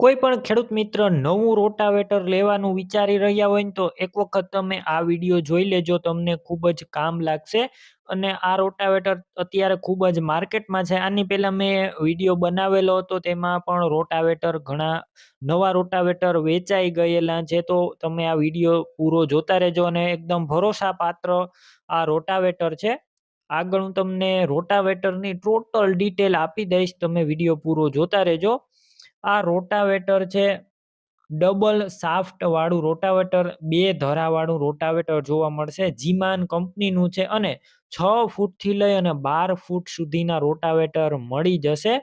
કોઈ પણ ખેડૂત મિત્ર નવું રોટાવેટર લેવાનું વિચારી રહ્યા હોય તો એક વખત તમે આ વીડિયો જોઈ લેજો, તમને ખૂબ જ કામ લાગશે. અને આ રોટાવેટર અત્યારે ખૂબ જ માર્કેટમાં છે. આની પહેલાં મેં વીડિયો બનાવેલો હતો, તેમાં પણ રોટાવેટર ઘણા નવા રોટાવેટર વેચાઈ ગયેલા છે. તો તમે આ વીડિયો પૂરો જોતા રહેજો અને એકદમ ભરોસાપાત્ર આ રોટાવેટર છે. આગળ હું તમને રોટાવેટરની ટોટલ ડિટેલ આપી દઈશ. તમે વીડિયો પૂરો જોતા રહેજો. આ રોટાવેટર છે. ડબલ સાફ્ટવાળું રોટાવેટર, બે ધરાવાળું રોટાવેટર જોવા મળશે. જીમાન કંપનીનું છે અને છ ફૂટથી લઈ અને બાર ફૂટ સુધીના રોટાવેટર મળી જશે.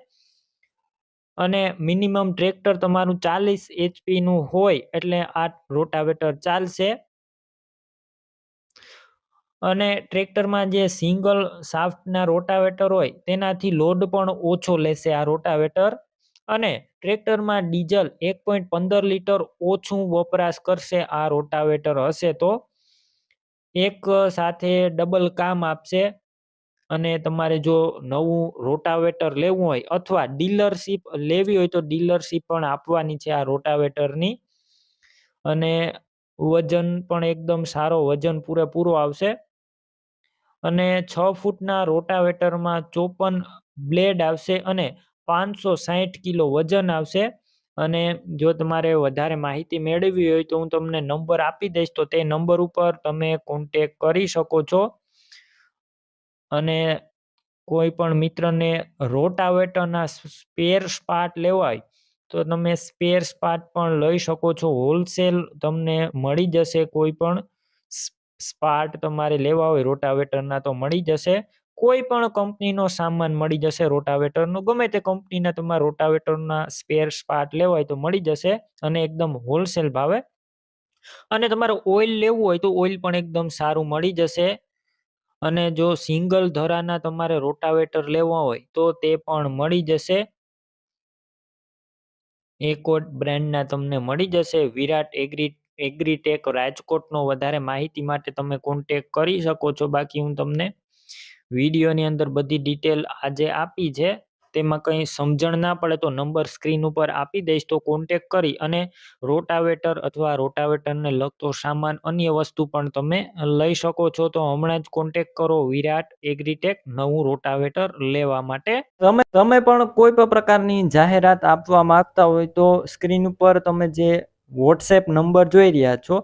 અને મિનિમમ ટ્રેક્ટર તમારું ચાલીસ એચપીનું હોય એટલે આ રોટાવેટર ચાલશે. અને ટ્રેક્ટરમાં જે સિંગલ સાફ્ટના રોટાવેટર હોય તેનાથી લોડ પણ ઓછો લેશે આ રોટાવેટર. અને ટ્રેક્ટરમાં ડીઝલ એક પોઈન્ટ પંદર લીટર ઓછું વપરાશ કરશે, આ રોટાવેટર હશે તો. એક સાથે ડબલ કામ આપશે અને તમારે જો નવું રોટાવેટર લેવું હોય અથવા ડીલરશીપ લેવી હોય તો ડીલરશીપ પણ આપવાની છે આ રોટાવેટરની. અને વજન પણ એકદમ સારો વજન પૂરેપૂરો આવશે. અને છ ફૂટના રોટાવેટરમાં ચોપન બ્લેડ આવશે અને પાંચસો સાહીઠ કિલો વજન આવશે. અને જો તમારે વધારે માહિતી મેળવવી હોય તો હું તમને નંબર આપી દઈશ, તો તે નંબર ઉપર તમે કોન્ટેક કરી શકો છો. અને કોઈ પણ મિત્રને રોટાવેટરના સ્પેર પાર્ટ લેવાય, તો તમે સ્પેર પાર્ટ પણ લઈ શકો છો. હોલસેલ તમને મળી જશે, કોઈ પણ સ્પાર્ટ તમારે લેવા હોય રોટાવેટરના તો મળી જશે. કોઈ પણ કંપનીનો સામાન મળી જશે રોટાવેટરનો. ગમે તે કંપનીના તમારા રોટાવેટરના સ્પેર પાર્ટ લેવા હોય તો મળી જશે અને એકદમ હોલસેલ ભાવે. અને તમારે ઓઇલ લેવું હોય તો ઓઇલ પણ એકદમ સારું મળી જશે. અને જો સિંગલ ધરાના તમારે રોટાવેટર લેવા હોય તો તે પણ મળી જશે. એકોટ બ્રાન્ડના તમને મળી જશે. વિરાટ એગ્રી, એગ્રીટેક રાજકોટનો વધારે માહિતી માટે તમે કોન્ટેક કરી શકો છો. બાકી હું તમને વિડીયોની અંદર બધી ડિટેલ આજે આપી છે. તેમાં કંઈ સમજણ ના પડે તો નંબર સ્ક્રીન ઉપર આપી દઈશ તો કોન્ટેક કરી અને રોટાવેટર અથવા રોટાવેટરને લગતો સામાન અન્ય વસ્તુ પણ તમે લઈ શકો છો. તો હમણાં જ કોન્ટેક કરો વિરાટ એગ્રીટેક નવું રોટાવેટર લેવા માટે. તમે તમે પણ કોઈ પણ પ્રકારની જાહેરાત આપવા માંગતા હોય તો સ્ક્રીન ઉપર તમે જે વોટ્સએપ નંબર જોઈ રહ્યા છો